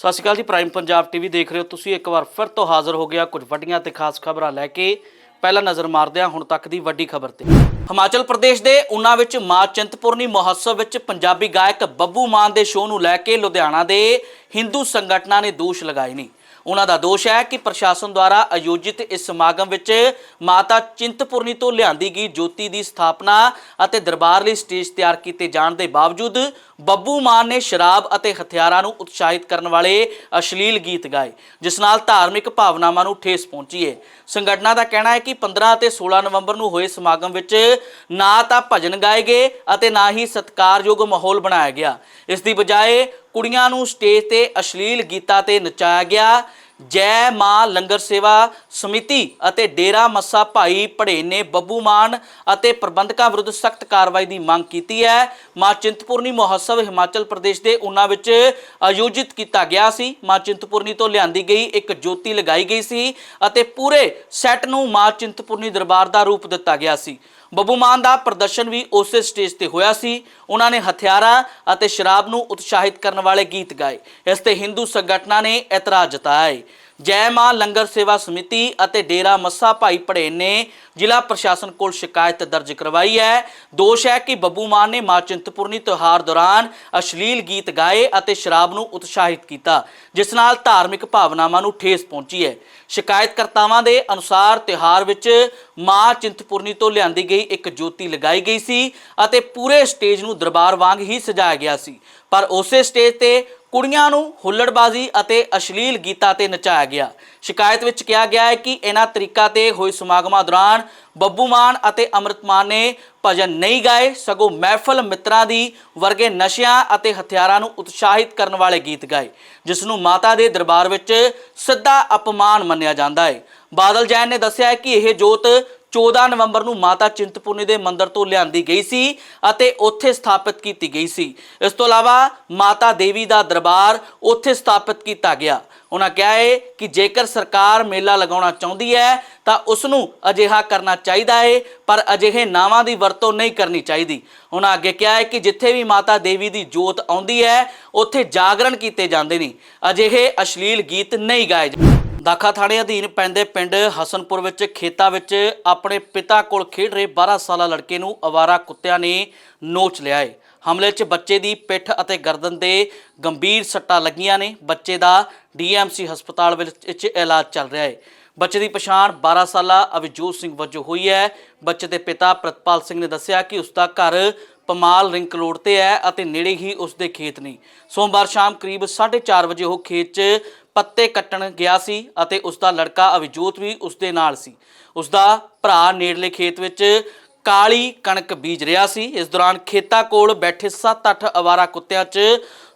ਸਤਿ ਸ਼੍ਰੀ ਅਕਾਲ ਜੀ prime Punjab TV ਦੇਖ ਰਹੇ ਹੋ ਤੁਸੀਂ। ਇੱਕ ਵਾਰ ਫਿਰ ਤੋਂ ਹਾਜ਼ਰ ਹੋ ਗਿਆ ਕੁਝ ਵੱਡੀਆਂ ਤੇ ਖਾਸ ਖਬਰਾਂ ਲੈ ਕੇ। ਪਹਿਲਾਂ ਨਜ਼ਰ ਮਾਰਦੇ ਹਾਂ ਹੁਣ ਤੱਕ ਦੀ ਵੱਡੀ ਖਬਰ ਤੇ। ਹਿਮਾਚਲ ਪ੍ਰਦੇਸ਼ ਦੇ ਉਨਾ ਵਿੱਚ ਮਾਂ ਚਿੰਤਪੁਰਨੀ ਮਹੋਤਸਵ ਵਿੱਚ ਪੰਜਾਬੀ ਗਾਇਕ ਬੱਬੂ ਮਾਨ ਦੇ ਸ਼ੋਅ ਨੂੰ ਲੈ ਕੇ ਲੁਧਿਆਣਾ ਦੇ ਹਿੰਦੂ ਸੰਗਠਨਾਂ ਨੇ ਦੋਸ਼ ਲਗਾਏ ਨੇ। ਉਹਨਾਂ ਦਾ ਦੋਸ਼ ਹੈ ਕਿ ਪ੍ਰਸ਼ਾਸਨ ਦੁਆਰਾ ਆਯੋਜਿਤ ਇਸ ਸਮਾਗਮ ਵਿੱਚ ਮਾਤਾ ਚਿੰਤਪੁਰਨੀ ਤੋਂ ਲਿਆਂਦੀ ਗਈ ਜੋਤੀ ਦੀ ਸਥਾਪਨਾ ਅਤੇ ਦਰਬਾਰ ਲਈ ਸਟੇਜ ਤਿਆਰ ਕੀਤੇ ਜਾਣ ਦੇ ਬਾਵਜੂਦ ਬੱਬੂ ਮਾਨ ਨੇ ਸ਼ਰਾਬ ਅਤੇ ਹਥਿਆਰਾਂ ਨੂੰ ਉਤਸ਼ਾਹਿਤ ਕਰਨ ਵਾਲੇ ਅਸ਼ਲੀਲ ਗੀਤ ਗਾਏ, ਜਿਸ ਨਾਲ ਧਾਰਮਿਕ ਭਾਵਨਾਵਾਂ ਨੂੰ ਠੇਸ ਪਹੁੰਚੀ ਹੈ। ਸੰਗਠਨਾਂ ਦਾ ਕਹਿਣਾ ਹੈ ਕਿ 15 ਅਤੇ 16 ਨਵੰਬਰ ਨੂੰ ਹੋਏ ਸਮਾਗਮ ਵਿੱਚ ਨਾ ਤਾਂ ਭਜਨ ਗਾਏ ਗਏ ਅਤੇ ਨਾ ਹੀ ਸਤਿਕਾਰਯੋਗ ਮਾਹੌਲ ਬਣਾਇਆ ਗਿਆ। ਇਸ ਦੀ ਬਜਾਏ ਕੁੜੀਆਂ ਨੂੰ ਸਟੇਜ ਤੇ ਅਸ਼ਲੀਲ ਗੀਤਾਂ ਤੇ ਨਚਾਇਆ ਗਿਆ। ਜੈ ਮਾਂ ਲੰਗਰ ਸੇਵਾ ਸਮਿਤੀ ਅਤੇ ਡੇਰਾ ਮੱਸਾ ਭਾਈ ਭੜੇ ਨੇ ਬੱਬੂ ਮਾਨ ਅਤੇ ਪ੍ਰਬੰਧਕਾਂ ਵਿਰੁੱਧ ਸਖਤ ਕਾਰਵਾਈ ਦੀ ਮੰਗ ਕੀਤੀ ਹੈ। ਮਾਂ ਚਿੰਤਪੁਰਨੀ ਮਹੋਤਸਵ ਹਿਮਾਚਲ ਪ੍ਰਦੇਸ਼ ਦੇ ਉਨਾ ਵਿੱਚ ਆਯੋਜਿਤ ਕੀਤਾ ਗਿਆ ਸੀ। ਮਾਂ ਚਿੰਤਪੁਰਨੀ ਤੋਂ ਲਿਆਂਦੀ ਗਈ ਇੱਕ ਜੋਤੀ ਲਗਾਈ ਗਈ ਸੀ ਅਤੇ ਪੂਰੇ ਸੈੱਟ ਨੂੰ ਮਾਂ ਚਿੰਤਪੁਰਨੀ ਦਰਬਾਰ ਦਾ ਰੂਪ ਦਿੱਤਾ ਗਿਆ ਸੀ। ਬੱਬੂ ਮਾਨ ਦਾ ਪ੍ਰਦਰਸ਼ਨ ਵੀ ਉਸੇ ਸਟੇਜ ਤੇ ਹੋਇਆ ਸੀ। ਉਹਨਾਂ ਨੇ ਹਥਿਆਰਾਂ ਅਤੇ ਸ਼ਰਾਬ ਨੂੰ ਉਤਸ਼ਾਹਿਤ ਕਰਨ ਵਾਲੇ ਗੀਤ ਗਾਏ। ਇਸ ਤੇ ਹਿੰਦੂ ਸੰਗਠਨਾਂ ਨੇ ਇਤਰਾਜ਼ ਜਤਾਇਆ ਜੈ ਮਾਂ ਲੰਗਰ ਸੇਵਾ ਸਮਿਤੀ ਅਤੇ ਡੇਰਾ ਮੱਸਾ ਭਾਈ ਪੜੇਨ ਨੇ ਜ਼ਿਲ੍ਹਾ ਪ੍ਰਸ਼ਾਸਨ ਕੋਲ ਸ਼ਿਕਾਇਤ ਦਰਜ ਕਰਵਾਈ ਹੈ। ਦੋਸ਼ ਹੈ ਕਿ ਬੱਬੂ ਮਾਨ ਨੇ ਮਾਂ ਚਿੰਤਪੁਰਨੀ ਤਿਉਹਾਰ ਦੌਰਾਨ ਅਸ਼ਲੀਲ ਗੀਤ ਗਾਏ ਅਤੇ ਸ਼ਰਾਬ ਨੂੰ ਉਤਸ਼ਾਹਿਤ ਕੀਤਾ, ਜਿਸ ਨਾਲ ਧਾਰਮਿਕ ਭਾਵਨਾਵਾਂ ਨੂੰ ਠੇਸ ਪਹੁੰਚੀ ਹੈ। ਸ਼ਿਕਾਇਤਕਰਤਾਵਾਂ ਦੇ ਅਨੁਸਾਰ ਤਿਉਹਾਰ ਵਿੱਚ ਮਾਂ ਚਿੰਤਪੁਰਨੀ ਤੋਂ ਲਿਆਂਦੀ ਗਈ ਇੱਕ ਜੋਤੀ ਲਗਾਈ ਗਈ ਸੀ ਅਤੇ ਪੂਰੇ ਸਟੇਜ ਨੂੰ ਦਰਬਾਰ ਵਾਂਗ ਹੀ ਸਜਾਇਆ ਗਿਆ ਸੀ। ਪਰ ਉਸੇ ਸਟੇਜ ਤੇ ਕੁੜੀਆਂ ਨੂੰ ਹੁੱਲੜਬਾਜ਼ੀ ਅਤੇ ਅਸ਼ਲੀਲ ਗੀਤਾਂ ਤੇ ਨਚਾਇਆ ਗਿਆ। ਸ਼ਿਕਾਇਤ ਵਿੱਚ ਕਿਹਾ ਗਿਆ ਹੈ ਕਿ ਇਹਨਾਂ ਤਰੀਕਾ ਤੇ ਹੋਏ ਸਮਾਗਮਾਂ ਦੌਰਾਨ ਬੱਬੂ ਮਾਨ ਅਤੇ ਅੰਮ੍ਰਿਤ ਮਾਨ ਨੇ ਭਜਨ ਨਹੀਂ ਗਾਏ, ਸਗੋਂ ਮਹਿਫਲ ਮਿੱਤਰਾਂ ਦੀ ਵਰਗੇ ਨਸ਼ਿਆਂ ਅਤੇ ਹਥਿਆਰਾਂ ਨੂੰ ਉਤਸ਼ਾਹਿਤ ਕਰਨ ਵਾਲੇ ਗੀਤ ਗਾਏ, ਜਿਸ ਨੂੰ ਮਾਤਾ ਦੇ ਦਰਬਾਰ ਵਿੱਚ ਸਿੱਧਾ ਅਪਮਾਨ ਮੰਨਿਆ ਜਾਂਦਾ ਹੈ। ਬਾਦਲ ਜੈਨ ਨੇ ਦੱਸਿਆ ਹੈ ਕਿ ਇਹ ਜੋਤ 14 ਨਵੰਬਰ ਨੂੰ ਮਾਤਾ ਚਿੰਤਪੁਰਨੀ ਦੇ ਮੰਦਿਰ ਤੋਂ ਲਿਆਂਦੀ ਗਈ ਸੀ ਅਤੇ ਉੱਥੇ ਸਥਾਪਿਤ ਕੀਤੀ ਗਈ ਸੀ। ਇਸ ਤੋਂ ਇਲਾਵਾ ਮਾਤਾ ਦੇਵੀ ਦਾ ਦਰਬਾਰ ਉੱਥੇ ਸਥਾਪਿਤ ਕੀਤਾ ਗਿਆ। ਉਹਨਾਂ ਕਿਹਾ ਹੈ ਕਿ ਜੇਕਰ ਸਰਕਾਰ ਮੇਲਾ ਲਗਾਉਣਾ ਚਾਹੁੰਦੀ ਹੈ, ਤਾਂ ਉਸ ਨੂੰ ਅਜਿਹਾ ਕਰਨਾ ਚਾਹੀਦਾ ਹੈ ਪਰ ਅਜਿਹੇ ਨਾਵਾਂ ਦੀ ਵਰਤੋਂ ਨਹੀਂ ਕਰਨੀ ਚਾਹੀਦੀ। ਉਹਨਾਂ ਅੱਗੇ ਕਿਹਾ ਹੈ ਕਿ ਜਿੱਥੇ ਵੀ ਮਾਤਾ ਦੇਵੀ ਦੀ ਜੋਤ ਆਉਂਦੀ ਹੈ, ਉੱਥੇ ਜਾਗਰਣ ਕੀਤੇ ਜਾਂਦੇ ਨੇ। ਅਜਿਹੇ ਅਸ਼ਲੀਲ ਗੀਤ ਨਹੀਂ ਗਾਏ ਜਾਂਦੇ ਦਾਖਾ ਥਾਣੇ ਅਧੀਨ ਪੈਂਦੇ ਪਿੰਡ ਹਸਨਪੁਰ ਵਿੱਚ ਖੇਤਾਂ ਵਿੱਚ ਆਪਣੇ ਪਿਤਾ ਕੋਲ ਖੇਡ ਰਹੇ 12 ਸਾਲਾ ਲੜਕੇ ਨੂੰ ਅਵਾਰਾ ਕੁੱਤਿਆਂ ਨੇ ਨੋਚ ਲਿਆ ਏ। ਹਮਲੇ 'ਚ ਬੱਚੇ ਦੀ ਪਿੱਠ ਅਤੇ ਗਰਦਨ ਤੇ ਗੰਭੀਰ ਸੱਟਾਂ ਲੱਗੀਆਂ ਨੇ। ਬੱਚੇ ਦਾ ਡੀਐਮਸੀ ਹਸਪਤਾਲ ਵਿੱਚ ਇਲਾਜ ਚੱਲ ਰਿਹਾ ਏ। ਬੱਚੇ ਦੀ ਪਛਾਣ 12 ਸਾਲਾ ਅਵਜੋਤ ਸਿੰਘ ਵਜੋਂ ਹੋਈ ਹੈ। ਬੱਚੇ ਦੇ ਪਿਤਾ ਪ੍ਰਤਪਾਲ ਸਿੰਘ ਨੇ ਦੱਸਿਆ ਕਿ ਉਸ ਦਾ ਘਰ ਪਮਾਲ ਰਿੰਕ ਰੋਡ ਤੇ ਹੈ ਅਤੇ ਨੇੜੇ ਹੀ ਉਸ ਦੇ ਖੇਤ ਨੇ। ਸੋਮਵਾਰ ਸ਼ਾਮ ਕਰੀਬ 4:30 ਵਜੇ ਉਹ ਖੇਤ 'ਚ ਪੱਤੇ ਕੱਟਣ ਗਿਆ ਸੀ ਅਤੇ ਉਸ ਦਾ ਲੜਕਾ ਅਵਿਜੋਤ ਵੀ ਉਸ ਦੇ ਨਾਲ ਸੀ। ਉਸ ਦਾ ਭਰਾ ਨੇੜਲੇ ਖੇਤ ਵਿੱਚ ਕਾਲੀ ਕਣਕ ਬੀਜ ਰਿਹਾ ਸੀ। ਇਸ ਦੌਰਾਨ ਖੇਤਾਂ ਕੋਲ ਬੈਠੇ 7-8 ਅਵਾਰਾ ਕੁੱਤਿਆਂ 'ਚ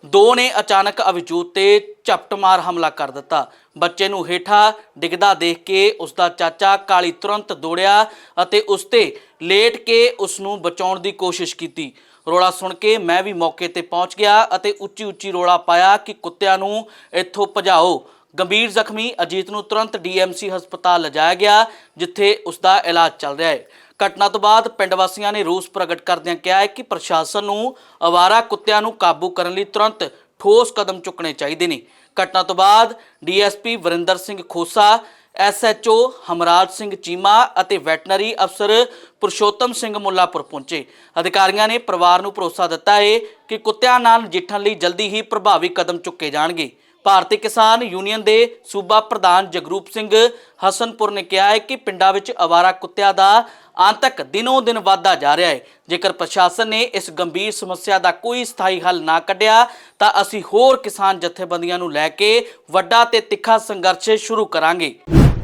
ਦੋ ਨੇ ਅਚਾਨਕ ਅਵਿਜੋਤ ਤੇ ਝਪਟ ਮਾਰ ਹਮਲਾ ਕਰ ਦਿੱਤਾ। ਬੱਚੇ ਨੂੰ ਹੇਠਾਂ ਡਿੱਗਦਾ ਦੇਖ ਕੇ ਉਸ ਦਾ ਚਾਚਾ ਕਾਲੀ ਤੁਰੰਤ ਦੌੜਿਆ ਅਤੇ ਉਸ ਤੇ ਲੇਟ ਕੇ ਉਸ ਨੂੰ ਬਚਾਉਣ ਦੀ ਕੋਸ਼ਿਸ਼ ਕੀਤੀ। ਰੋਲਾ ਸੁਣ ਕੇ ਮੈਂ ਵੀ ਮੌਕੇ ਤੇ ਪਹੁੰਚ ਗਿਆ ਅਤੇ ਉੱਚੀ ਉੱਚੀ ਰੋਲਾ ਪਾਇਆ ਕਿ ਕੁੱਤਿਆਂ ਨੂੰ ਇੱਥੋਂ ਭਜਾਓ। ਗੰਭੀਰ ਜ਼ਖਮੀ ਅਜੀਤ ਨੂੰ ਤੁਰੰਤ ਡੀਐਮਸੀ ਹਸਪਤਾਲ ਲਿਜਾਇਆ ਗਿਆ, ਜਿੱਥੇ ਉਸ ਦਾ ਇਲਾਜ ਚੱਲ ਰਿਹਾ ਹੈ। ਘਟਨਾ ਤੋਂ ਬਾਅਦ ਪਿੰਡ ਵਾਸੀਆਂ ਨੇ ਰੋਸ ਪ੍ਰਗਟ ਕਰਦਿਆਂ ਕਿਹਾ ਹੈ ਕਿ ਪ੍ਰਸ਼ਾਸਨ ਨੂੰ ਅਵਾਰਾ ਕੁੱਤਿਆਂ ਨੂੰ ਕਾਬੂ ਕਰਨ ਲਈ ਤੁਰੰਤ ਠੋਸ ਕਦਮ ਚੁੱਕਣੇ ਚਾਹੀਦੇ ਨੇ। ਘਟਨਾ ਤੋਂ ਬਾਅਦ ਡੀਐਸਪੀ ਵਰਿੰਦਰ ਸਿੰਘ ਖੋਸਾ ਐਸਐਚਓ ਹਮਰਾਜ ਸਿੰਘ ਚੀਮਾ ਅਤੇ ਵੈਟਨਰੀ ਅਫਸਰ ਪੁਰਸ਼ੋਤਮ ਸਿੰਘ ਮੁੱਲਾਪੁਰ ਪਹੁੰਚੇ। ਅਧਿਕਾਰੀਆਂ ਨੇ ਪਰਿਵਾਰ ਨੂੰ ਭਰੋਸਾ ਦਿੱਤਾ ਹੈ ਕਿ ਕੁੱਤਿਆਂ ਨਾਲ ਨਜਿੱਠਣ ਲਈ ਜਲਦੀ ਹੀ ਪ੍ਰਭਾਵੀ ਕਦਮ ਚੁੱਕੇ ਜਾਣਗੇ। ਭਾਰਤੀ ਕਿਸਾਨ ਯੂਨੀਅਨ ਦੇ ਸੂਬਾ ਪ੍ਰਧਾਨ ਜਗਰੂਪ ਸਿੰਘ ਹਸਨਪੁਰ ਨੇ ਕਿਹਾ ਹੈ ਕਿ ਪਿੰਡਾਂ ਵਿੱਚ ਅਵਾਰਾ ਕੁੱਤਿਆਂ ਦਾ ਆਂਤਕ ਦਿਨੋਂ ਦਿਨ ਵਧਦਾ ਜਾ ਰਿਹਾ ਹੈ। ਜੇਕਰ ਪ੍ਰਸ਼ਾਸਨ ਨੇ ਇਸ ਗੰਭੀਰ ਸਮੱਸਿਆ ਦਾ ਕੋਈ ਸਥਾਈ ਹੱਲ ਨਾ ਕੱਢਿਆ, ਤਾਂ ਅਸੀਂ ਹੋਰ ਕਿਸਾਨ ਜਥੇਬੰਦੀਆਂ ਨੂੰ ਲੈ ਕੇ ਵੱਡਾ ਤੇ ਤਿੱਖਾ ਸੰਘਰਸ਼ ਸ਼ੁਰੂ ਕਰਾਂਗੇ।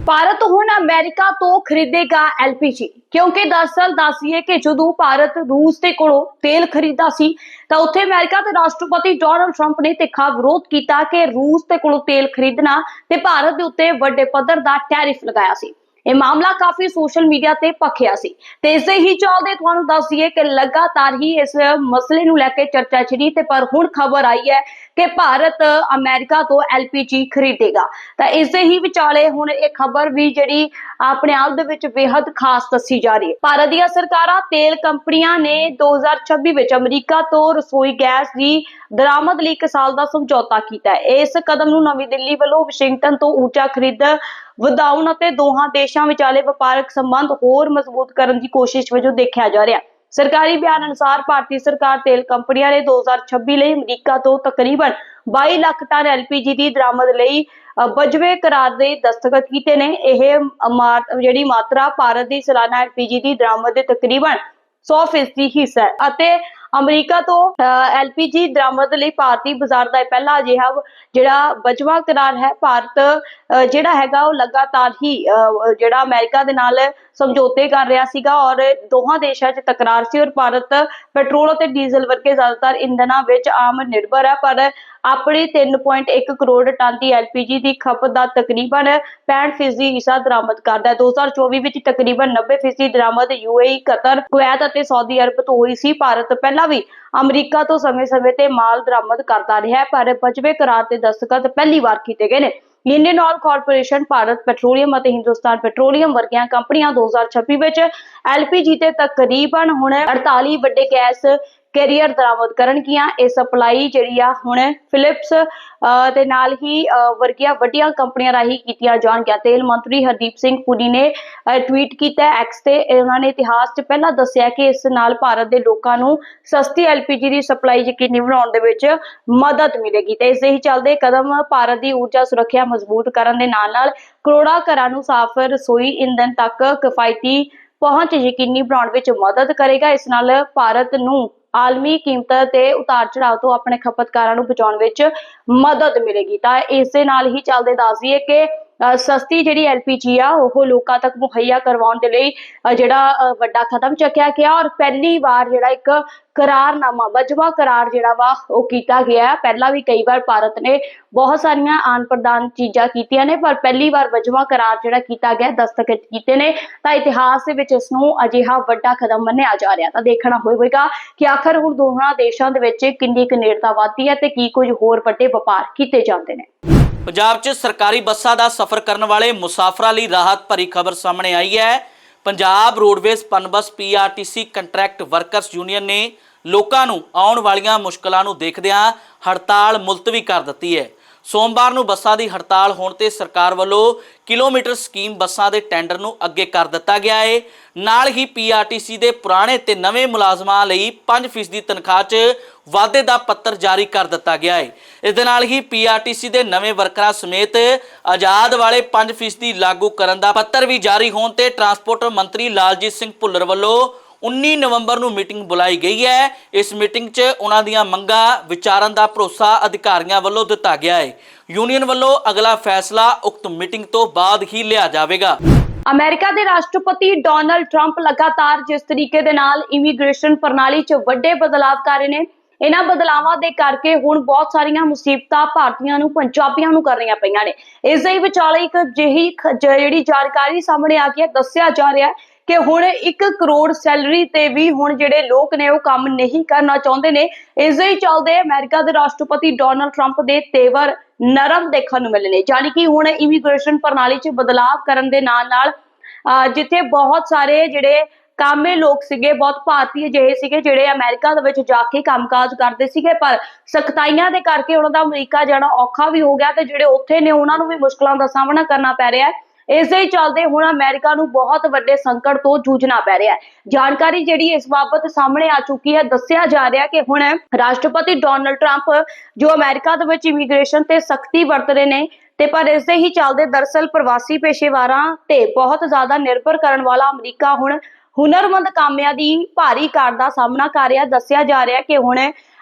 ਭਾਰਤ ਹੁਣ ਅਮਰੀਕਾ ਤੋਂ ਖਰੀਦੇਗਾ ਐਲਪੀਜੀ। ਕਿਉਂਕਿ ਦਰਅਸਲ ਦੱਸੀਏ ਕਿ ਜਦੋਂ ਭਾਰਤ ਰੂਸ ਦੇ ਕੋਲੋਂ ਤੇਲ ਖਰੀਦਾ ਸੀ, ਤਾਂ ਉੱਥੇ ਅਮਰੀਕਾ ਦੇ ਰਾਸ਼ਟਰਪਤੀ ਡੋਨਲਡ ਟਰੰਪ ਨੇ ਤਿੱਖਾ ਵਿਰੋਧ ਕੀਤਾ ਕਿ ਰੂਸ ਦੇ ਕੋਲੋਂ ਤੇਲ ਖਰੀਦਣਾ ਤੇ ਭਾਰਤ ਦੇ ਉੱਤੇ ਵੱਡੇ ਪੱਧਰ ਦਾ ਟੈਰਿਫ ਲਗਾਇਆ ਸੀ। ਇਹ ਮਾਮਲਾ ਕਾਫੀ ਸੋਸ਼ਲ ਮੀਡੀਆ ਤੇ ਪੱਖਿਆ ਸੀ। ਤੇ ਇਸੇ ਹੀ ਚੱਲਦੇ ਤੁਹਾਨੂੰ ਦੱਸ ਦਈਏ ਕਿ ਲਗਾਤਾਰ ਹੀ ਇਸ ਮਸਲੇ ਨੂੰ ਲੈ ਕੇ ਚਰਚਾ ਛਿੜੀ ਤੇ ਪਰ ਹੁਣ ਖਬਰ ਆਈ ਹੈ ਕਿ ਭਾਰਤ ਅਮਰੀਕਾ ਤੋਂ LPG ਖਰੀਦੇਗਾ। ਤਾਂ ਇਸੇ ਹੀ ਵਿਚਾਲੇ ਹੁਣ ਇਹ ਖਬਰ ਵੀ ਜਿਹੜੀ ਆਪਣੇ ਆਪ ਦੇ ਵਿੱਚ ਬੇहद ਖਾਸ ਦੱਸੀ ਜਾ ਰਹੀ ਹੈ। ਭਾਰਤ ਦੀਆਂ ਸਰਕਾਰਾਂ ਤੇਲ ਕੰਪਨੀਆਂ ਨੇ 2026 ਵਿੱਚ ਅਮਰੀਕਾ ਤੋਂ ਰਸੋਈ ਗੈਸ ਦੀ ਦਰਾਮਦ ਲਈ ਇੱਕ ਸਾਲ ਦਾ ਸਮਝੌਤਾ ਕੀਤਾ ਹੈ। ਇਸ ਕਦਮ ਨੂੰ ਨਵੀਂ ਦਿੱਲੀ ਵੱਲੋਂ ਵਾਸ਼ਿੰਗਟਨ ਤੋਂ ਊਰਜਾ ਖਰੀਦ ਵਧਾਉਣ ਅਤੇ ਦੋਹਾਂ ਦੇਸ਼ਾਂ ਵਿਚਾਲੇ ਵਪਾਰਕ ਸੰਬੰਧ ਹੋਰ ਮਜ਼ਬੂਤ ਕਰਨ ਦੀ ਕੋਸ਼ਿਸ਼ ਵਜੋਂ ਦੇਖਿਆ ਜਾ ਰਿਹਾ ਹੈ। ਸਰਕਾਰੀ ਬਿਆਨ ਅਨੁਸਾਰ ਭਾਰਤੀ ਸਰਕਾਰ ਤੇਲ ਕੰਪਨੀਆਂ ਨੇ 2026 ਲਈ ਅਮਰੀਕਾ ਤੋਂ ਤਕਰੀਬਨ 22 ਲੱਖ ਟਨ ਐਲਪੀਜੀ ਦੀ ਦਰਾਮਦ ਲਈ ਅ, ਬਜਵੇ ਕਰਾਰ ਦੇ ਦਸਤਖਤ ਕੀਤੇ ਨੇ। ਇਹ ਜਿਹੜੀ ਮਾਤਰਾ ਭਾਰਤ ਦੀ ਸਾਲਾਨਾ ਐਲਪੀਜੀ ਦੀ ਦਰਾਮਦ ਦੇ ਤਕਰੀਬਨ 100% ਹਿੱਸਾ ਹੈ ਅਤੇ ਅਮਰੀਕਾ ਤੋਂ ਐਲਪੀਜੀ ਦਰਾਮਦ ਲਈ ਭਾਰਤੀ ਬਾਜ਼ਾਰ ਦਾ ਇਹ ਪਹਿਲਾ ਅਜਿਹਾ ਜਿਹੜਾ ਬਜਵਾ ਕਰਾਰ ਹੈ। ਭਾਰਤ ਜਿਹੜਾ ਹੈਗਾ ਉਹ ਲਗਾਤਾਰ ਹੀ ਜਿਹੜਾ ਅਮਰੀਕਾ ਦੇ ਨਾਲ ਸਮਝੌਤੇ ਕਰ ਰਿਹਾ ਸੀਗਾ ਔਰ ਦੋਹਾਂ ਦੇਸ਼ਾਂ 'ਚ ਤਕਰਾਰ ਸੀ ਔਰ ਭਾਰਤ ਪੈਟਰੋਲ ਅਤੇ ਡੀਜ਼ਲ ਵਰਗੇ ਜ਼ਿਆਦਾਤਰ ਇੰਧਨਾਂ ਵਿੱਚ ਆਮ ਨਿਰਭਰ ਹੈ। ਪਰ ਆਪਣੀ 3.1 ਕਰੋੜ ਟਨ ਦੀ ਐਲਪੀਜੀ ਦੀ ਖਪਤ ਦਾ ਤਕਰੀਬਨ 65% ਹਿੱਸਾ ਦਰਾਮਦ ਕਰਦਾ ਹੈ। 2024 ਵਿੱਚ ਤਕਰੀਬਨ 90% ਦਰਾਮਦ ਯੂਏਈ ਕਤਰ, ਕੁਵੈਤ ਅਤੇ ਸਾਊਦੀ ਅਰਬ ਤੋਂ ਹੋਈ ਸੀ। ਭਾਰਤ ਪਹਿਲਾਂ ਵੀ ਅਮਰੀਕਾ ਤੋਂ ਸਮੇਂ-ਸਮੇਂ ਤੇ ਮਾਲ ਦਰਾਮਦ ਕਰਦਾ ਰਿਹਾ ਪਰ ਬਚਵੇ ਕਰਾਰ ਤੇ ਦਸਤਖਤ ਪਹਿਲੀ ਵਾਰ ਕੀਤੇ ਗਏ ਨੇ। Indian Oil Corporation Bharat Petroleum ਅਤੇ ਹਿੰਦੁਸਤਾਨ ਪੈਟਰੋਲੀਅਮ ਵਰਗੀਆਂ ਕੰਪਨੀਆਂ 2026 ਵਿੱਚ ਐਲਪੀਜੀ ਤੇ ਤਕਰੀਬਨ ਹੁਣ 48 ਵੱਡੇ ਗੈਸ ਕੈਰੀਅਰ ਦਰਾਮਦ ਕਰਨਗੀਆਂ। ਇਹ ਸਪਲਾਈ ਜਿਹੜੀ ਆ ਹੁਣ ਫਿਲਿਪਸ ਅਹ, ਨਾਲ ਹੀ ਵਰਗੀਆਂ ਵੱਡੀਆਂ ਕੰਪਨੀਆਂ ਰਾਹੀਂ ਕੀਤੀਆਂ ਜਾਣਗੀਆਂ। ਤੇਲ ਮੰਤਰੀ ਹਰਦੀਪ ਸਿੰਘ ਪੁਰੀ ਨੇ ਟਵੀਟ ਕੀਤਾ ਐਕਸ ਤੇ ਉਹਨਾਂ ਨੇ ਇਤਿਹਾਸ 'ਚ ਪਹਿਲਾਂ ਦੱਸਿਆ ਕਿ ਇਸ ਨਾਲ ਭਾਰਤ ਦੇ ਲੋਕਾਂ ਨੂੰ ਸਸਤੀ ਐਲਪੀਜੀ ਦੀ ਸਪਲਾਈ ਯਕੀਨੀ ਬਣਾਉਣ ਦੇ ਵਿੱਚ ਮਦਦ ਮਿਲੇਗੀ। ਤੇ ਇਸ ਦੇ ਹੀ ਚੱਲਦੇ ਕਦਮ ਭਾਰਤ ਦੀ ਊਰਜਾ ਸੁਰੱਖਿਆ ਮਜ਼ਬੂਤ ਕਰਨ ਦੇ ਨਾਲ ਨਾਲ ਕਰੋੜਾਂ ਘਰਾਂ ਨੂੰ ਸਾਫ਼ ਰਸੋਈ ਇੰਧਨ ਤੱਕ ਕਿਫਾਇਤੀ ਪਹੁੰਚ ਯਕੀਨੀ ਬਣਾਉਣ ਵਿੱਚ ਮਦਦ ਕਰੇਗਾ। ਇਸ ਨਾਲ ਭਾਰਤ ਨੂੰ ਆਲਮੀ ਕੀਮਤਾਂ ਤੇ ਉਤਾਰ ਚੜਾਅ ਤੋਂ ਆਪਣੇ ਖਪਤਕਾਰਾਂ ਨੂੰ ਬਚਾਉਣ ਵਿੱਚ ਮਦਦ ਮਿਲੇਗੀ। ਤਾਂ ਇਸ ਦੇ ਨਾਲ ਹੀ ਚੱਲਦੇ ਦੱਸ ਦਈਏ ਕਿ ਸਸਤੀ ਜਿਹੜੀ ਐਲਪੀਜੀ ਆ, ਉਹ ਲੋਕਾਂ ਤੱਕ ਮੁਹੱਈਆ ਕਰਵਾਉਣ ਦੇ ਲਈ ਜਿਹੜਾ ਵੱਡਾ ਕਦਮ ਚੱਕਿਆ ਗਿਆ ਔਰ ਪਹਿਲੀ ਵਾਰ ਜਿਹੜਾ ਇੱਕ ਕਰਾਰਨਾਮਾ, ਵਜਵਾ ਕਰਾਰ ਜਿਹੜਾ ਵਾ, ਉਹ ਕੀਤਾ ਗਿਆ ਪਹਿਲਾਂ ਵੀ ਕਈ ਵਾਰ ਭਾਰਤ ਨੇ ਬਹੁਤ ਸਾਰੀਆਂ ਆਨ ਪ੍ਰਦਾਨ ਚੀਜ਼ਾਂ ਕੀਤੀਆਂ ਨੇ, ਪਰ ਪਹਿਲੀ ਵਾਰ ਵਜਵਾ ਕਰਾਰ ਜਿਹੜਾ ਕੀਤਾ ਗਿਆ, ਦਸਤਖਤ ਕੀਤੇ ਨੇ। ਤਾਂ ਇਤਿਹਾਸ ਦੇ ਵਿੱਚ ਇਸ ਨੂੰ ਅਜਿਹਾ ਵੱਡਾ ਕਦਮ ਮੰਨਿਆ ਜਾ ਰਿਹਾ। ਤਾਂ ਦੇਖਣਾ ਹੋਵੇਗਾ ਕਿ ਆਖਰ ਹੁਣ ਦੋਹਾਂ ਦੇਸ਼ਾਂ ਦੇ ਵਿੱਚ ਕਿੰਨੀ ਕੁ ਨੇੜਤਾ ਵੱਧਦੀ ਹੈ ਤੇ ਕੀ ਕੁਝ ਹੋਰ ਵੱਡੇ ਵਪਾਰ ਕੀਤੇ ਜਾਂਦੇ ਨੇ। ਪੰਜਾਬ 'ਚ ਸਰਕਾਰੀ ਬੱਸਾਂ ਦਾ ਸਫ਼ਰ ਕਰਨ ਵਾਲੇ ਮੁਸਾਫਰਾਂ ਲਈ ਰਾਹਤ ਭਰੀ ਖਬਰ ਸਾਹਮਣੇ ਆਈ ਹੈ। Punjab Roadways Punbus PRTC contract workers union ਨੇ ਲੋਕਾਂ ਨੂੰ ਆਉਣ ਵਾਲੀਆਂ ਮੁਸ਼ਕਲਾਂ ਨੂੰ ਦੇਖਦਿਆਂ ਹੜਤਾਲ ਮੁਲਤਵੀ ਕਰ ਦਿੱਤੀ ਹੈ। ਸੋਮਵਾਰ ਨੂੰ ਬੱਸਾਂ ਦੀ ਹੜਤਾਲ ਹੋਣ ਤੇ ਸਰਕਾਰ ਵੱਲੋਂ ਕਿਲੋਮੀਟਰ ਸਕੀਮ ਬੱਸਾਂ ਦੇ ਟੈਂਡਰ ਨੂੰ ਅੱਗੇ ਕਰ ਦਿੱਤਾ ਗਿਆ ਹੈ ਨਾਲ ਹੀ ਪੀਆਰਟੀਸੀ ਦੇ ਪੁਰਾਣੇ ਤੇ ਨਵੇਂ ਮੁਲਾਜ਼ਮਾਂ ਲਈ 5% ਦੀ ਤਨਖਾਹ 'ਚ ਵਾਧੇ ਦਾ ਪੱਤਰ ਜਾਰੀ ਕਰ ਦਿੱਤਾ ਗਿਆ ਹੈ ਇਸ ਦੇ ਨਾਲ ਹੀ ਪੀਆਰਟੀਸੀ ਦੇ ਨਵੇਂ ਵਰਕਰਾਂ ਸਮੇਤ ਆਜ਼ਾਦ ਵਾਲੇ 5% ਲਾਗੂ ਕਰਨ ਦਾ ਪੱਤਰ ਵੀ ਜਾਰੀ ਹੋਣ ਤੇ ਟਰਾਂਸਪੋਰਟ ਮੰਤਰੀ ਲਾਲਜੀਤ ਸਿੰਘ ਭੁੱਲਰ ਵੱਲੋਂ 19 ਨਵੰਬਰ ਨੂੰ ਮੀਟਿੰਗ ਬੁਲਾਈ ਗਈ ਹੈ। ਇਸ ਮੀਟਿੰਗ 'ਚ ਉਹਨਾਂ ਦੀਆਂ ਮੰਗਾਂ ਵਿਚਾਰਨ ਦਾ ਭਰੋਸਾ ਅਧਿਕਾਰੀਆਂ ਵੱਲੋਂ ਦਿੱਤਾ ਗਿਆ ਹੈ। ਯੂਨੀਅਨ ਵੱਲੋਂ ਅਗਲਾ ਫੈਸਲਾ ਉਕਤ ਮੀਟਿੰਗ ਤੋਂ ਬਾਅਦ ਹੀ ਲਿਆ ਜਾਵੇਗਾ। ਅਮਰੀਕਾ ਦੇ ਰਾਸ਼ਟਰਪਤੀ ਡੋਨਲਡ ਟਰੰਪ ਲਗਾਤਾਰ ਜਿਸ ਤਰੀਕੇ ਦੇ ਨਾਲ ਇਮੀਗ੍ਰੇਸ਼ਨ ਪ੍ਰਣਾਲੀ 'ਚ ਵੱਡੇ ਬਦਲਾਅ ਕਰ ਰਹੇ ਨੇ, ਇਹਨਾਂ ਬਦਲਾਵਾਂ ਦੇ ਕਰਕੇ ਹੁਣ ਬਹੁਤ ਸਾਰੀਆਂ ਮੁਸੀਬਤਾਂ ਭਾਰਤੀਆਂ ਨੂੰ, ਪੰਜਾਬੀਆਂ ਨੂੰ ਕਰਨੀਆਂ ਪਈਆਂ ਨੇ। ਇਸ ਦੇ ਵਿਚਾਲੇ ਇੱਕ ਜਿਹੀ ਖ- ਜਿਹੜੀ ਜਾਣਕਾਰੀ ਸਾਹਮਣੇ ਆ ਗਈ ਹੈ, ਦੱਸਿਆ ਜਾ ਰਿਹਾ ਹੈ ਕਿ ਹੁਣ 1 ਕਰੋੜ ਸੈਲਰੀ ਤੇ ਵੀ ਹੁਣ ਜਿਹੜੇ ਲੋਕ ਨੇ ਉਹ ਕੰਮ ਨਹੀਂ ਕਰਨਾ ਚਾਹੁੰਦੇ ਨੇ। ਇਸ ਦੇ ਹੀ ਚੱਲਦੇ ਅਮਰੀਕਾ ਦੇ ਰਾਸ਼ਟਰਪਤੀ ਡੋਨਲਡ ਟਰੰਪ ਦੇ ਤੇਵਰ ਨਰਮ ਦੇਖਣ ਨੂੰ ਮਿਲੇ ਨੇ ਯਾਨੀ ਕਿ ਹੁਣ ਇਮੀਗ੍ਰੇਸ਼ਨ ਪ੍ਰਣਾਲੀ 'ਚ ਬਦਲਾਅ ਕਰਨ ਦੇ ਨਾਲ ਨਾਲ ਜਿੱਥੇ ਬਹੁਤ ਸਾਰੇ ਜਿਹੜੇ ਕਾਮੇ ਲੋਕ ਸੀਗੇ, ਬਹੁਤ ਭਾਰਤੀ ਅਜਿਹੇ ਸੀਗੇ ਜਿਹੜੇ ਅਮਰੀਕਾ ਦੇ ਵਿੱਚ ਜਾ ਕੇ ਕੰਮਕਾਜ ਕਰਦੇ ਸੀਗੇ, ਪਰ ਸਖਤਾਈਆਂ ਦੇ ਕਰਕੇ ਉਹਨਾਂ ਦਾ ਅਮਰੀਕਾ ਜਾਣਾ ਔਖਾ ਵੀ ਹੋ ਗਿਆ ਤੇ ਜਿਹੜੇ ਉੱਥੇ ਨੇ ਉਹਨਾਂ ਨੂੰ ਵੀ ਮੁਸ਼ਕਲਾਂ ਦਾ ਸਾਹਮਣਾ ਕਰਨਾ ਪੈ ਰਿਹਾ ਹੈ। ਇਸ ਦੇ ਚੱਲਦੇ ਹੁਣ ਅਮਰੀਕਾ ਨੂੰ ਬਹੁਤ ਵੱਡੇ ਸੰਕਟ ਤੋਂ ਜੂਝਣਾ ਪੈ ਰਿਹਾ ਹੈ। ਜਾਣਕਾਰੀ ਜਿਹੜੀ ਇਸ ਬਾਬਤ ਸਾਹਮਣੇ ਆ ਚੁੱਕੀ ਹੈ, ਦੱਸਿਆ ਜਾ ਰਿਹਾ ਕਿ ਹੁਣ ਰਾਸ਼ਟਰਪਤੀ ਡੋਨਲਡ ਟਰੰਪ ਜੋ ਅਮਰੀਕਾ ਦੇ ਵਿੱਚ ਇਮੀਗ੍ਰੇਸ਼ਨ ਤੇ ਸਖਤੀ ਵਰਤ ਰਹੇ ਨੇ ਤੇ ਪਰ ਇਸ ਦੇ ਹੀ ਚੱਲਦੇ ਦਰਸਲ ਪ੍ਰਵਾਸੀ ਪੇਸ਼ੇਵਾਰਾਂ ਤੇ ਬਹੁਤ ਜ਼ਿਆਦਾ ਨਿਰਭਰ ਕਰਨ ਵਾਲਾ ਅਮਰੀਕਾ ਹੁਣ ਹੁਨਰਮੰਦ ਕਾਮਿਆਂ ਦੀ ਭਾਰੀ ਕਾਰ ਦਾ ਸਾਹਮਣਾ ਕਰ ਰਿਹਾ ਦੱਸਿਆ ਜਾ ਰਿਹਾ ਕਿ ਹੁਣ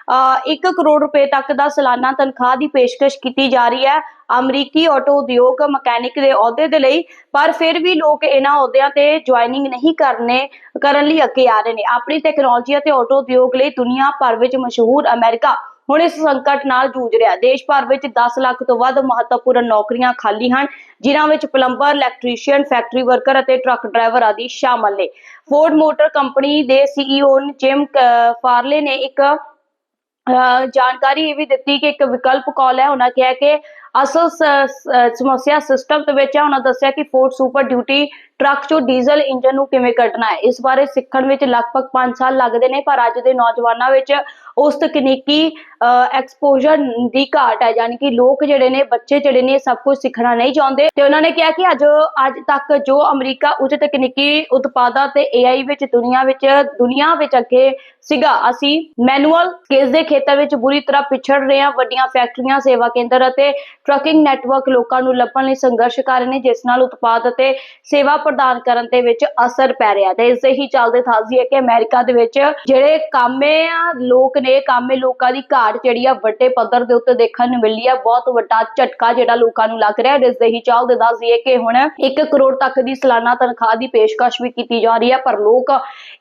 1 ਕਰੋੜ ਰੁਪਏ ਤੱਕ ਦਾ ਸਾਲਾਨਾ ਤਨਖਾਹ ਦੀ ਪੇਸ਼ਕਸ਼ ਕੀਤੀ ਜਾ ਰਹੀ ਹੈ। ਅਮਰੀਕੀ ਆਟੋ ਉਦਯੋਗ ਮਕੈਨਿਕ ਦੇ ਅਹੁਦੇ ਦੇ ਲਈ ਪਰ ਫਿਰ ਵੀ ਲੋਕ ਇਹਨਾਂ ਅਹੁਦਿਆਂ ਤੇ ਜੁਆਇਨਿੰਗ ਨਹੀਂ ਕਰਨੇ ਕਰਨ ਲਈ ਅੱਗੇ ਆ ਰਹੇ ਨੇ। ਆਪਣੀ ਟੈਕਨੋਲੋਜੀ ਅਤੇ ਆਟੋ ਉਦਯੋਗ ਲਈ ਦੁਨੀਆ ਭਰ ਵਿੱਚ ਮਸ਼ਹੂਰ ਅਮਰੀਕਾ ਹੁਣ ਇਸ ਸੰਕਟ ਨਾਲ ਜੂਝ ਰਿਹਾ ਦੇਸ਼ ਭਰ ਵਿੱਚ 10 ਲੱਖ ਤੋਂ ਵੱਧ ਮਹੱਤਵਪੂਰਨ ਨੌਕਰੀਆਂ ਖਾਲੀ ਹਨ ਜਿਨ੍ਹਾਂ ਵਿੱਚ ਪਲੰਬਰ, ਇਲੈਕਟ੍ਰੀਸ਼ੀਅਨ, ਫੈਕਟਰੀ ਵਰਕਰ ਅਤੇ ਟਰੱਕ ਡਰਾਈਵਰ ਆਦਿ ਸ਼ਾਮਲ ਨੇ। ਫੋਰਡ ਮੋਟਰ ਕੰਪਨੀ ਦੇ ਸੀਈਓ ਜਿਮ ਫਾਰਲੇ ਨੇ ਇੱਕ ਜਾਣਕਾਰੀ ਇਹ ਵੀ ਦਿੱਤੀ ਕਿ ਇੱਕ ਵਿਕਲਪ ਕਾਲ ਹੈ, ਉਹਨਾਂ ਕਿਹਾ ਕਿ ਅਸਲ ਸਮੱਸਿਆ ਸਿਸਟਮ ਦੇ ਵਿੱਚ ਹੈ, ਉਹਨਾਂ ਦੱਸਿਆ ਕਿ ਫੋਰਡ ਸੁਪਰ ਡਿਊਟੀ ਟਰੱਕ ਚੋਂ ਡੀਜ਼ਲ ਇੰਜਨ ਨੂੰ ਕਿਵੇਂ ਕੱਢਣਾ ਹੈ? ਇਸ ਬਾਰੇ ਸਿੱਖਣ ਵਿੱਚ ਲਗਭਗ 5 ਸਾਲ ਲੱਗਦੇ ਨੇ, ਪਰ ਅੱਜ ਦੇ ਨੌਜਵਾਨਾਂ ਵਿੱਚ ਉਸ ਤਕਨੀਕੀ ਐਕਸਪੋਜ਼ਰ ਦੀ ਘਾਟ ਹੈ। ਯਾਨੀ ਕਿ ਲੋਕ ਜਿਹੜੇ ਨੇ, ਬੱਚੇ ਜਿਹੜੇ ਨੇ ਸਭ ਕੁਝ ਸਿੱਖਣਾ ਨਹੀਂ ਚਾਹੁੰਦੇ। ਤੇ ਉਹਨਾਂ ਨੇ ਕਿਹਾ ਕਿ ਅੱਜ ਅੱਜ ਤੱਕ ਜੋ ਅਮਰੀਕਾ ਉੱਚ ਤਕਨੀਕੀ ਉਤਪਾਦਾਂ ਤੇ AI ਵਿੱਚ, ਦੁਨੀਆ ਵਿੱਚ ਦੁਨੀਆ ਵਿੱਚ ਅੱਗੇ ਸੀਗਾ, ਅਸੀਂ ਮੈਨੂਅਲ ਕੇਸ ਦੇ ਖੇਤਰ ਵਿੱਚ ਬੁਰੀ ਤਰ੍ਹਾਂ ਪਿਛੜ ਰਹੇ ਹਾਂ। ਵੱਡੀਆਂ ਫੈਕਟਰੀਆਂ, ਸੇਵਾ ਕੇਂਦਰ ਅਤੇ ਟਰੱਕਿੰਗ ਨੈਟਵਰਕ ਲੋਕਾਂ ਨੂੰ ਲੱਭਣ ਲਈ ਸੰਘਰਸ਼ ਕਰ ਰਹੇ ਨੇ, ਜਿਸ ਨਾਲ ਉਤਪਾਦ ਅਤੇ ਸੇਵਾ ਪ੍ਰਦਾਨ ਕਰਨ ਦੇ ਵਿੱਚ ਅਸਰ ਪੈ ਰਿਹਾ ਤੇ ਇਸ ਦੇ ਹੀ ਚੱਲਦੇ ਥਾਜ਼ੀ ਹੈ ਕਿ ਅਮਰੀਕਾ ਦੇ ਵਿੱਚ ਜਿਹੜੇ ਕਾਮੇ ਲੋਕ ਨੇ, ਕਾਮੇ ਲੋਕਾਂ ਦੀ ਘਾਟ ਜਿਹੜੀ ਆ, ਵੱਡੇ ਪੱਧਰ ਦੇ ਉੱਤੇ ਦੇਖਣ ਨੂੰ ਮਿਲੀ ਆ, ਬਹੁਤ ਵੱਡਾ ਝਟਕਾ ਜਿਹੜਾ ਲੋਕਾਂ ਨੂੰ ਲੱਗ ਰਿਹਾ ਹੈ ਇਸ ਦੇ ਹੀ ਚੱਲਦੇ ਦੱਸਦੀ ਹੈ ਕਿ ਹੁਣ 1 ਕਰੋੜ ਤੱਕ ਦੀ ਸਾਲਾਨਾ ਤਨਖਾਹ ਦੀ ਪੇਸ਼ਕਸ਼ ਵੀ ਕੀਤੀ ਜਾ ਰਹੀ ਹੈ, ਪਰ ਲੋਕ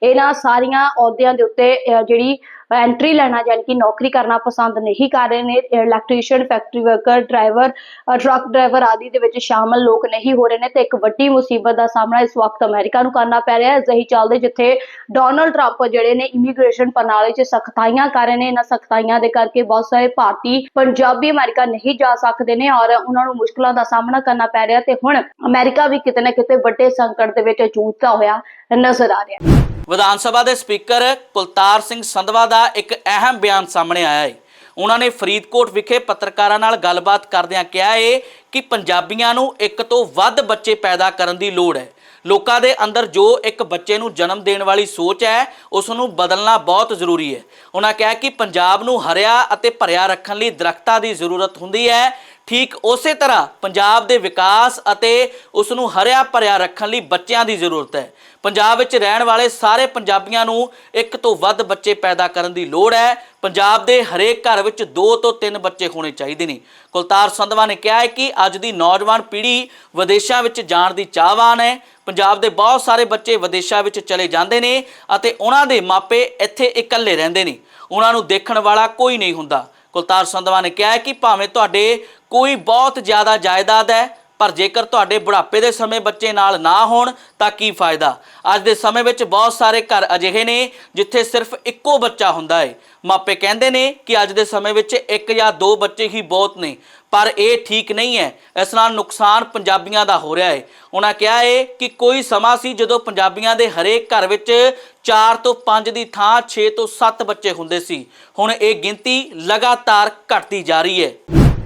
ਇਹਨਾਂ ਸਾਰੀਆਂ ਅਹੁਦਿਆਂ ਦੇ ਉੱਤੇ ਜਿਹੜੀ ਐਂਟਰੀ ਲੈਣਾ ਯਾਨੀ ਕਿ ਨੌਕਰੀ ਕਰਨਾ ਪਸੰਦ ਨਹੀਂ ਕਰ ਰਹੇ ਨੇ electrician factory worker driver truck driver ਆਦਿ ਦੇ ਵਿੱਚ ਸ਼ਾਮਲ ਲੋਕ ਨਹੀਂ ਹੋ ਰਹੇ ਨੇ ਤੇ ਇੱਕ ਵੱਡੀ ਮੁਸੀਬਤ ਦਾ ਸਾਹਮਣਾ ਇਸ ਵਕਤ ਅਮਰੀਕਾ ਨੂੰ ਕਰਨਾ ਪੈ ਰਿਹਾ ਹੈ। ਇਸ ਚੱਲਦੇ ਜਿੱਥੇ ਡੋਨਲਡ ਟਰੰਪ ਜਿਹੜੇ ਨੇ ਇਮੀਗ੍ਰੇਸ਼ਨ ਪ੍ਰਣਾਲੀ 'ਚ ਸਖਤਾਈਆਂ ਕਰ ਰਹੇ ਨੇ। ਇਹਨਾਂ ਸਖਤਾਈਆਂ ਦੇ ਕਰਕੇ ਬਹੁਤ ਸਾਰੇ ਭਾਰਤੀ ਪੰਜਾਬੀ ਅਮਰੀਕਾ ਨਹੀਂ ਜਾ ਸਕਦੇ ਨੇ ਔਰ ਉਹਨਾਂ ਨੂੰ ਮੁਸ਼ਕਲਾਂ ਦਾ ਸਾਹਮਣਾ ਕਰਨਾ ਪੈ ਰਿਹਾ ਤੇ ਹੁਣ ਅਮਰੀਕਾ ਵੀ ਕਿਤੇ ਨਾ ਕਿਤੇ ਵੱਡੇ ਸੰਕਟ ਦੇ ਵਿੱਚ ਜੂਝਦਾ ਹੋਇਆ ਨਜ਼ਰ ਆ ਰਿਹਾ ਵਿਧਾਨ ਸਭਾ ਦੇ ਸਪੀਕਰ ਕੁਲਤਾਰ ਸਿੰਘ ਸੰਧਵਾ ਦਾ ਇੱਕ ਅਹਿਮ ਬਿਆਨ ਸਾਹਮਣੇ ਆਇਆ ਹੈ। ਉਹਨਾਂ ਨੇ ਫਰੀਦਕੋਟ ਵਿਖੇ ਪੱਤਰਕਾਰਾਂ ਨਾਲ ਗੱਲਬਾਤ ਕਰਦਿਆਂ ਕਿਹਾ ਹੈ ਕਿ ਪੰਜਾਬੀਆਂ ਨੂੰ ਇੱਕ ਤੋਂ ਵੱਧ ਬੱਚੇ ਪੈਦਾ ਕਰਨ ਦੀ ਲੋੜ ਹੈ। ਲੋਕਾਂ ਦੇ ਅੰਦਰ ਜੋ ਇੱਕ ਬੱਚੇ ਨੂੰ ਜਨਮ ਦੇਣ ਵਾਲੀ ਸੋਚ ਹੈ, ਉਸ ਨੂੰ ਬਦਲਣਾ ਬਹੁਤ ਜ਼ਰੂਰੀ ਹੈ। ਉਹਨਾਂ ਕਿਹਾ ਕਿ ਪੰਜਾਬ ਨੂੰ ਹਰਿਆ ਅਤੇ ਭਰਿਆ ਰੱਖਣ ਲਈ ਦਰਖਤਾਂ ਦੀ ਜ਼ਰੂਰਤ ਹੁੰਦੀ ਹੈ। ਠੀਕ ਉਸੇ ਤਰ੍ਹਾਂ ਪੰਜਾਬ ਦੇ ਵਿਕਾਸ ਅਤੇ ਉਸ ਨੂੰ ਹਰਿਆ ਭਰਿਆ ਰੱਖਣ ਲਈ ਬੱਚਿਆਂ ਦੀ ਜ਼ਰੂਰਤ ਹੈ। ਪੰਜਾਬ ਵਿੱਚ ਰਹਿਣ ਵਾਲੇ ਸਾਰੇ ਪੰਜਾਬੀਆਂ ਨੂੰ ਇੱਕ ਤੋਂ ਵੱਧ ਬੱਚੇ ਪੈਦਾ ਕਰਨ ਦੀ ਲੋੜ ਹੈ। ਪੰਜਾਬ ਦੇ ਹਰੇਕ ਘਰ ਵਿੱਚ ਦੋ ਤੋਂ ਤਿੰਨ ਬੱਚੇ ਹੋਣੇ ਚਾਹੀਦੇ ਨੇ। ਕੁਲਤਾਰ ਸੰਧਵਾ ਨੇ ਕਿਹਾ ਹੈ ਕਿ ਅੱਜ ਦੀ ਨੌਜਵਾਨ ਪੀੜ੍ਹੀ ਵਿਦੇਸ਼ਾਂ ਵਿੱਚ ਜਾਣ ਦੀ ਚਾਹਵਾਨ ਹੈ। ਪੰਜਾਬ ਦੇ ਬਹੁਤ ਸਾਰੇ ਬੱਚੇ ਵਿਦੇਸ਼ਾਂ ਵਿੱਚ ਚਲੇ ਜਾਂਦੇ ਨੇ ਅਤੇ ਉਹਨਾਂ ਦੇ ਮਾਪੇ ਇੱਥੇ ਇਕੱਲੇ ਰਹਿੰਦੇ ਨੇ। ਉਹਨਾਂ ਨੂੰ ਦੇਖਣ ਵਾਲਾ ਕੋਈ ਨਹੀਂ ਹੁੰਦਾ। ਕੁਲਤਾਰ ਸੰਧਵਾ ਨੇ ਕਿਹਾ ਹੈ ਕਿ ਭਾਵੇਂ ਤੁਹਾਡੇ ਕੋਈ ਬਹੁਤ ਜ਼ਿਆਦਾ ਜਾਇਦਾਦ ਹੈ ਪਰ ਜੇਕਰ ਤੁਹਾਡੇ ਬੁਢਾਪੇ ਦੇ ਸਮੇਂ ਬੱਚੇ ਨਾਲ ਨਾ ਹੋਣ, ਤਾਂ ਕੀ ਫਾਇਦਾ? ਅੱਜ ਦੇ ਸਮੇਂ ਵਿੱਚ ਬਹੁਤ ਸਾਰੇ ਘਰ ਅਜਿਹੇ ਨੇ ਜਿੱਥੇ ਸਿਰਫ ਇੱਕੋ ਬੱਚਾ ਹੁੰਦਾ ਹੈ ਮਾਪੇ ਕਹਿੰਦੇ ਨੇ ਕਿ ਅੱਜ ਦੇ ਸਮੇਂ ਵਿੱਚ ਇੱਕ ਜਾਂ ਦੋ ਬੱਚੇ ਹੀ ਬਹੁਤ ਨੇ, ਪਰ ਇਹ ਠੀਕ ਨਹੀਂ ਹੈ। ਇਸ ਨਾਲ ਨੁਕਸਾਨ ਪੰਜਾਬੀਆਂ ਦਾ ਹੋ ਰਿਹਾ ਹੈ ਉਹਨਾਂ ਕਿਹਾ ਹੈ ਕਿ ਕੋਈ ਸਮਾਂ ਸੀ ਜਦੋਂ ਪੰਜਾਬੀਆਂ ਦੇ ਹਰੇਕ ਘਰ ਵਿੱਚ 4 ਤੋਂ 5 ਦੀ ਥਾਂ 6 ਤੋਂ 7 ਬੱਚੇ ਹੁੰਦੇ ਸੀ। ਹੁਣ ਇਹ ਗਿਣਤੀ ਲਗਾਤਾਰ ਘਟਦੀ ਜਾ ਰਹੀ ਹੈ